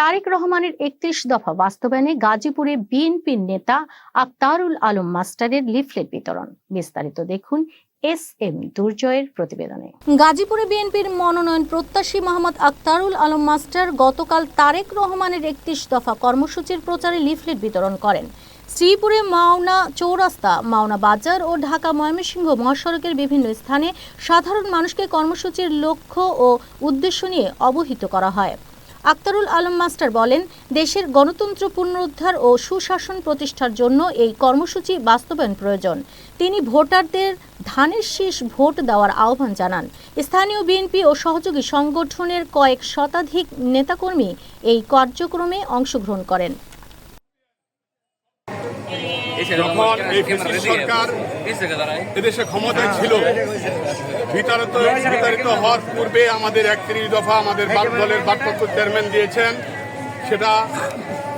তারেক রহমানের একত্রিশ দফা বাস্তবায়নে গাজীপুরে বিএনপির নেতা আক্তারুল আলম মাস্টারের লিফলেট বিতরণ। বিস্তারিত দেখুন এস এম দুর্জয়ের প্রতিবেদনে। গাজীপুরে বিএনপির মনোনয়ন প্রত্যাশী মোহাম্মদ আক্তারুল আলম মাস্টার গতকাল তারেক রহমানের একত্রিশ দফা কর্মসূচির প্রচারে লিফলেট বিতরণ করেন। শ্রীপুরে মাওনা চৌরাস্তা, মাওনা বাজার ও ঢাকা ময়মনসিংহ মহাসড়কের বিভিন্ন স্থানে সাধারণ মানুষকে কর্মসূচির লক্ষ্য ও উদ্দেশ্য নিয়ে অবহিত করা হয়। আক্তারুল আলম মাস্টার বলেন, দেশের গণতন্ত্র পুনরুদ্ধার ও সুশাসন প্রতিষ্ঠার জন্য এই কর্মসূচি বাস্তবায়ন প্রয়োজন। তিনি ভোটারদের ধানের শীষ ভোট দেওয়ার আহ্বান জানান। স্থানীয় বিএনপি ও সহযোগী সংগঠনের কয়েক শতাধিক নেতাকর্মী এই কার্যক্রমে অংশগ্রহণ করেন। যখন এই ফেসিস সরকার এদেশে ক্ষমতায় ছিল বিতাড়িত বিতাড়িত হওয়ার পূর্বে আমাদের একত্রিশ দফা আমাদের দলের ভারপ্রাপ্ত চেয়ারম্যান দিয়েছেন সেটা